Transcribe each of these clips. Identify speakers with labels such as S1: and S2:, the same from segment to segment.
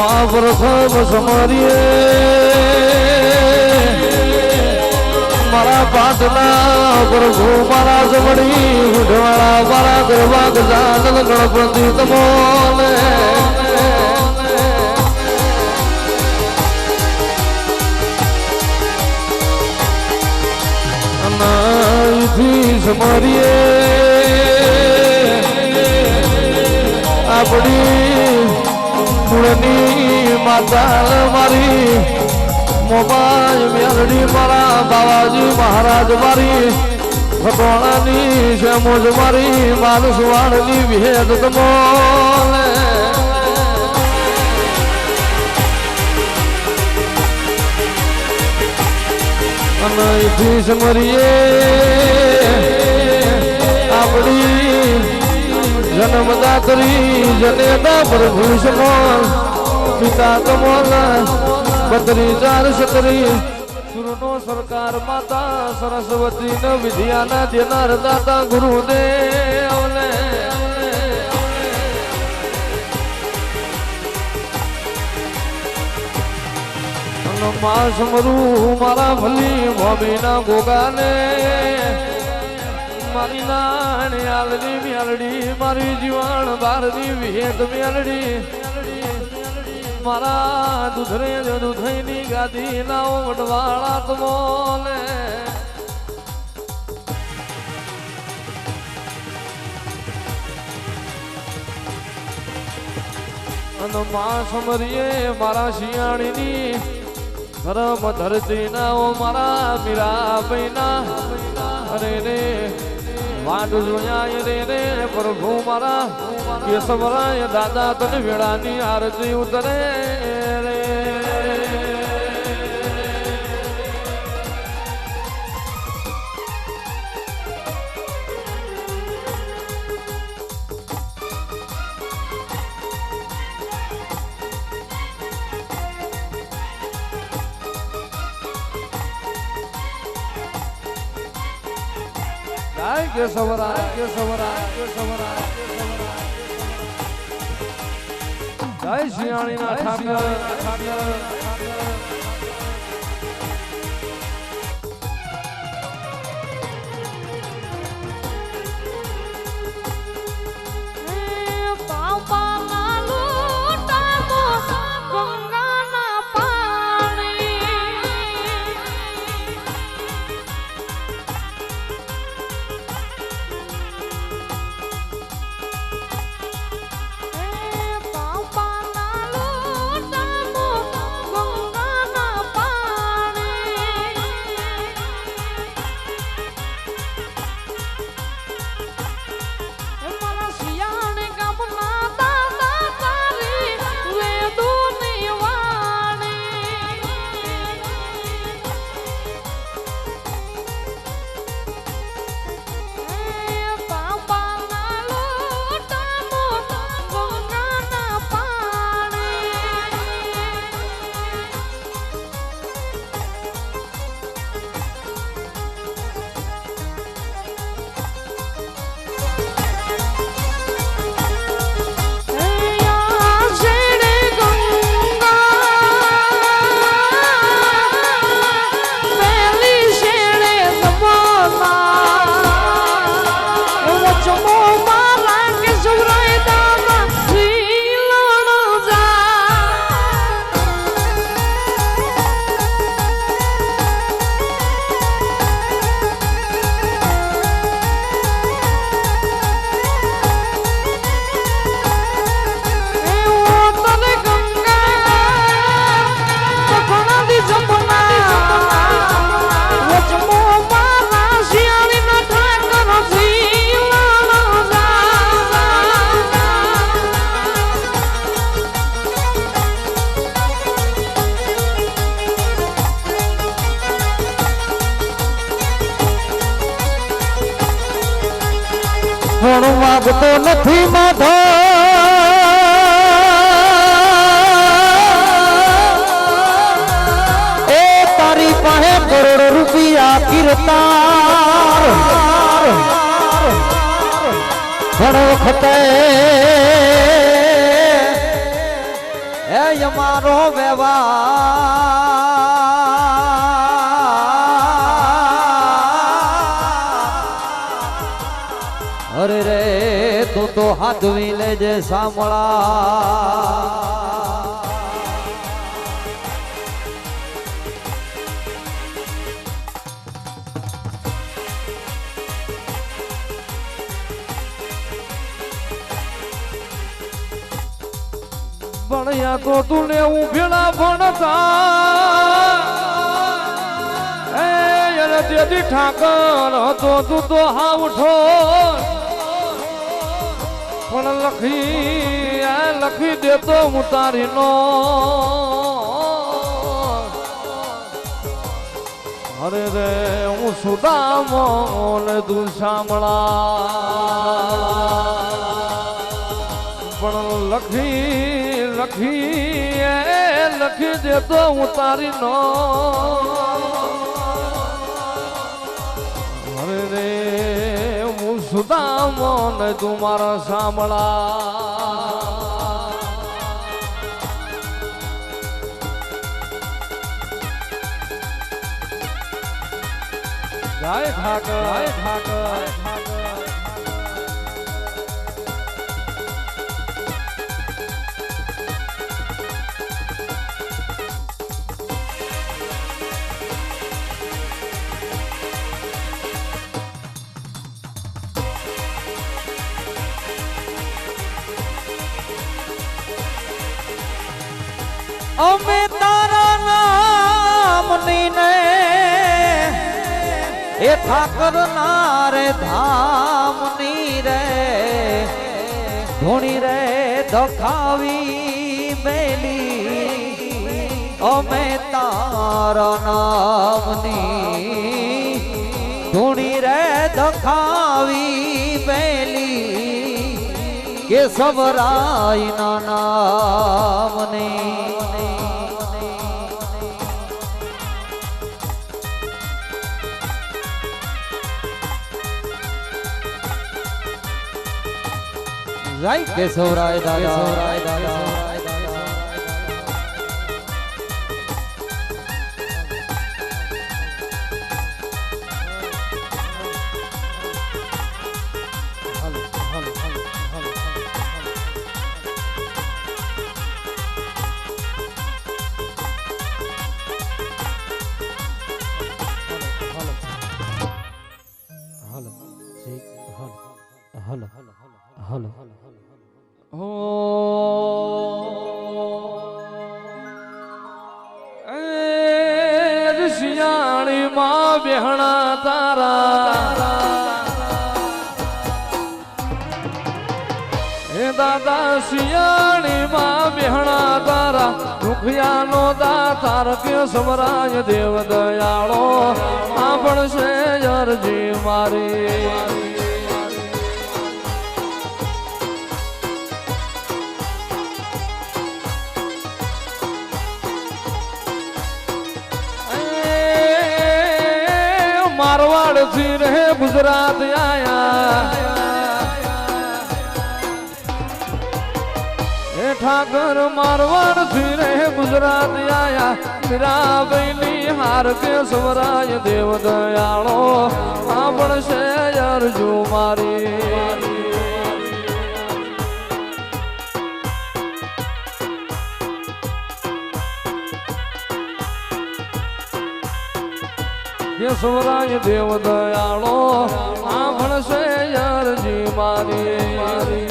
S1: મહાપ્રથમ સમારીએ. મારા પાટના પ્રભુ મારા જમડી ઉઢવાળા મારા ગરબા ગજાનન ગણપતિ તમોને. સમરીએ. આપણી કુળની માતાલ મારી મોબાઈ મેલડી મારા બાવાજી મહારાજ મારી ખટોણાની છે મોજ મારી, માનસ વાળની ભેદ તમોને અનૈથી સમરીએ આપણી જન્મદાત્રી જનેતા પ્રભુષણ પિતા કમોલ બત્રી ચાર સતરી સુરનો સરકાર માતા સરસ્વતી ન વિદ્યાના દેનાર દાતા ગુરુદેવને. મા સમરૂ મારા ભલી ભૂમિના ગોગાને. મારી નાની આલની મેલડી મારી જીવાણ બારની વિહેત મેલડી મારા દુધરે દુધઈની ગાદી ના ઓટવાળા તમોને અને માં સમરીએ મારા શિયાળીની, ધરમ ધરતી ના મારા મીરા બૈના અરે રે વાડ જોયા રે રે પ્રભુ મારા. કેશવરાય દાદા તને વેળાની આરતી ઉતરે. રે જય કેશવરાય કેશવરાય કેશવરાય જય શિયાળીના ઠાકર ઠાકર
S2: પણ
S1: માગતો નથી માધો. એ તારી પાસે કરોડ રૂપિયા ફિરતા ઘણો વખતે
S2: હે અમારો વ્યવહાર અરે રે, તું તો હાથવી લેજે સાંભળા.
S1: ભણ્યા તો તું ને હું ભેળા ભણતા. એને ઠાકર હતો, તું તો હાવ ઉઠો પણ લખી, આ લખી દેતો હું તારી નો અરે રે, હું સુદામો તું સાંભળા પણ લખી લખી, એ લખી દેતો હું તારી નો અરે રે સુદામો ને તું મારા સાંભળા. જય ઠાકર. જય ઠાકર.
S2: અમે તારા નામની ને એ ઠાકર ના રે ધામની રે, ધૂણી રે દખાવી મેલી. અમે તારા નામની ધૂણી રે દખાવી મેલી. કે સવરાય ના નામની રાય કેશવરાય દાદા કેશવરાય દાદા
S1: શિયાળી માં બેહણા તારા. હે દાદા શિયાળી માં બેહણા તારા. દુખિયા નો દાતાર કે સમરાય દેવ દયાળો આપણ છે અરજી મારી. ગુજરાત આયા એ ઠાકર મારવાડથી રે ગુજરાત આયા મીરાબઈની હાર કે સ્વરાય દેવ દયાળો આપણ છે અરજુ મારી કેશવરાય દેવ દયાળો છે યારજી મારી. મારી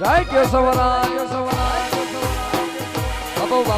S1: જય કેશવરાય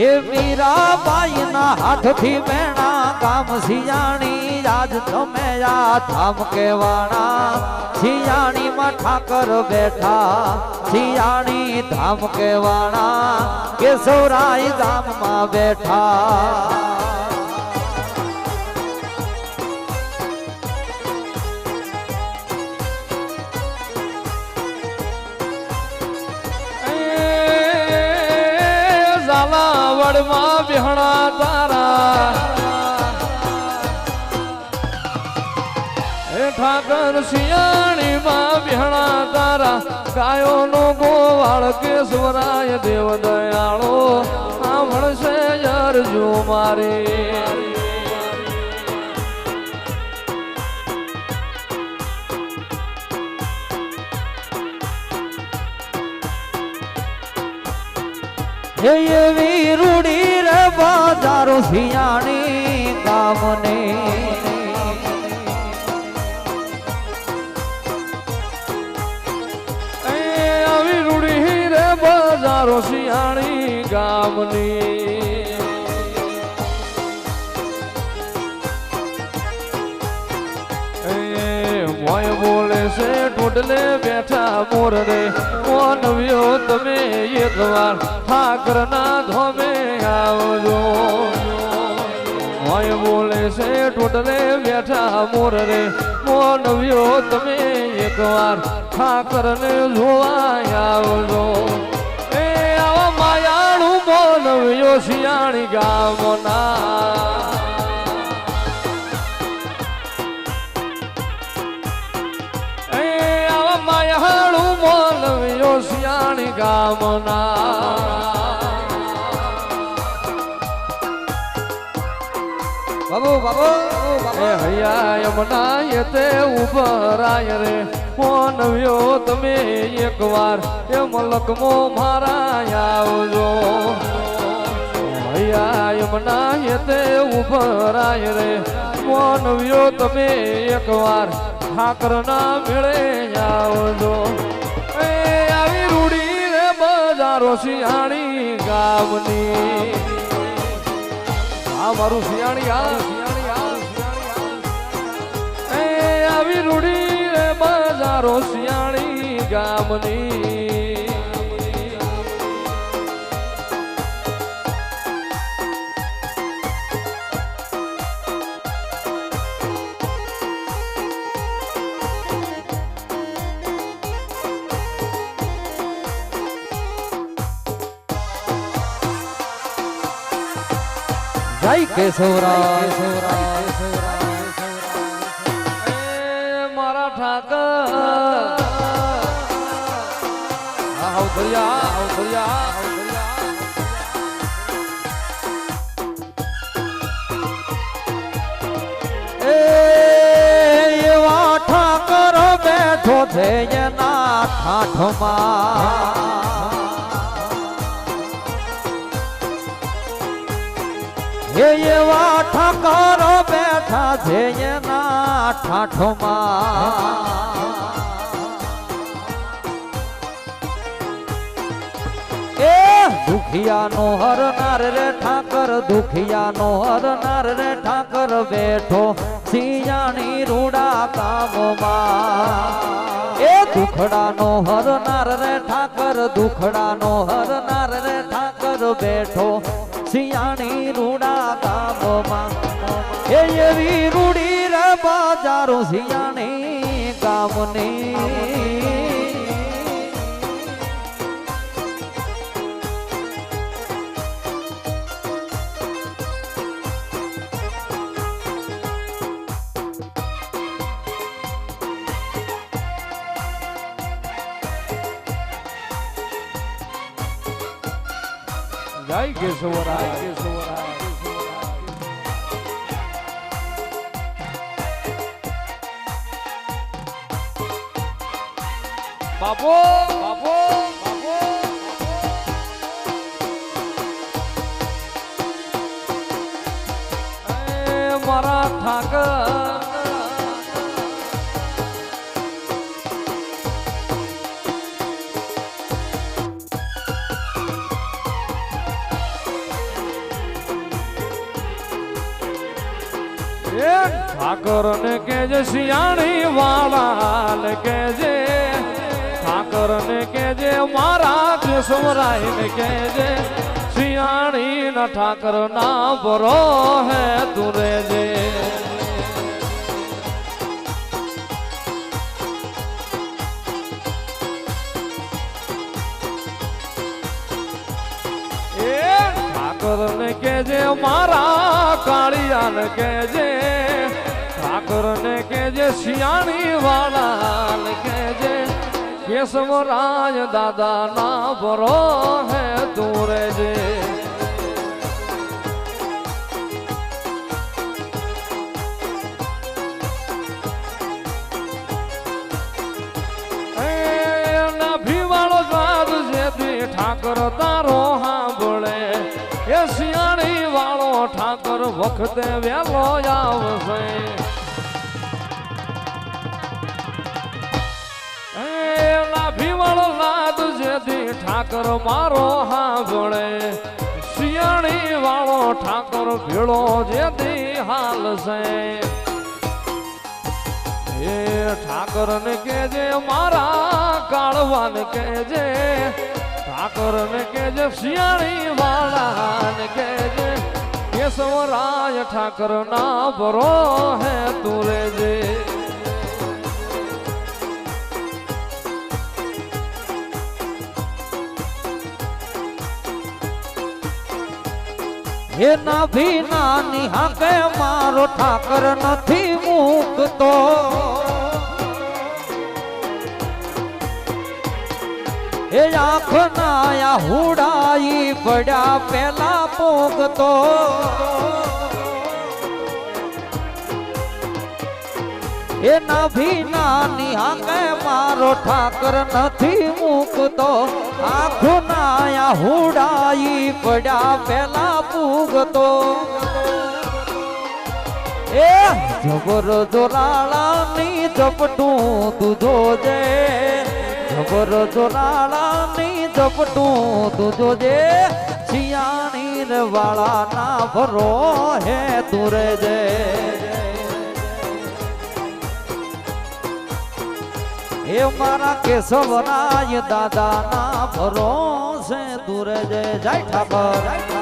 S2: હે મીરાબાઈ ના હાથથી બેણા ગામ સિયાણી આજ તમે આ ધામ કેવાણા સિયાણી માં ઠાકર બેઠા સિયાણી ધામ કેવાણા કેશવરાય ગામમાં બેઠા
S1: ઝાલાવાડમાં બિહણા તારા. એ ઠાકર શિયાળીમાં બિહણા તારા. ગાયોનો ગોવાળ કેશવરાય દેવ દયાળો સાંભળશે અરજુ મારી.
S2: હે રૂડી રે બાજારો સિયાણી
S1: કામને આવી રૂડી રે બજારો શિયાળી ગામની છે ટોટલે બેઠા મોર રે કોણ વ્યો, તમે એક વાર ઠાકર ના ધોમે આવજો. હોય બોલે છે ટોટલે બેઠા મોર રે મોન વ્યો, તમે એક વાર ઠાકર ને જોવા આવજો. એ આવા માયાળું મોન વ્યો, શિયાળી ગામના. ગામના
S2: બાબુ બાબુ
S1: એ હૈયા યમના એ તે ઉભરાય રે મોનવ્યો તમે એકવાર એ મલકમો મારા આવજો હૈયા યમના એ તે ઉભરાય રે મોનવ્યો તમે એકવાર ઠાકર ના મેળે આવજો બજારો શિયાણી ગામની આ મારું શિયાણી આ શિયાણી આ શિયાણી એ આવી રૂડી બજારો શિયાણી ગામની.
S2: કેશવરાય
S1: મારા ઠાકર. આ હાવ દરિયા હાવ દરિયા હાવ
S2: એવા ઠાકર બેઠો છે એના ઠાઠમાં. એ એવા ઠાકર બેઠા છે એના ઠાઠોમાં. એ દુખિયાનો હરનાર રે ઠાકર, દુખિયાનો હરનાર રે ઠાકર બેઠો સિયાણી રૂડા કામમાં. એ દુખડાનો હરનાર રે ઠાકર, દુખડાનો હરનાર રે ઠાકર બેઠો સિયાણી રૂડા કામમાં એ એવી રૂડી રે બાજારો સિયાણી ગામની.
S1: જય કેશવરાય કેશવરાય બાપો બાપો. ઠાકર ને કેજે શિયાણી વાલાલ કેજે. ઠાકર ને કેજે મારા કેશવરાય ને કેજે. શિયાણી ના ઠાકર ના બરો હે તું જે ઠાકર ને કેજે મારા કાળિયા ને કેજે. ઠાકર ને કેજે શિયાળી વાળા કેજે કેશવરાજ દાદા ના બરો હે તું રેજે ઠાકર તારો સાંભળે એ શિયાળી વાળો ઠાકર વખતે વેલો આવશે જેથી ઠાકર મારો સાંભળે શિયાળી વાળો ઠાકર ભેળો જેથી હાલશે એ ઠાકર ને કેજે મારા કાળવાન કેજે ઠાકર ને કેજે શિયાળી વાળા ને કેજે કેશવરાય ઠાકર ના બરો હે તું રેજે
S2: એના ભીના નિહાકે મારો ઠાકર નથી મૂકતો. એ આંખ ના હુડાઈ પડ્યા પેલા પોગતો. એના ભીના નિહાકે મારો ઠાકર નથી મૂકતો આંખો ના હુડાઈ પડ્યા પેલા પૂગતો એ જબર જોરાળાની ઝપટું તું જોજે જબર જોરાળાની ઝપટું તું જોજે શિયાણી ને વાળા ના ભરો હે તું રેજે એ મારા કેશવરાય દાદા ના ભરોસે દૂર જય જય ઠાકર.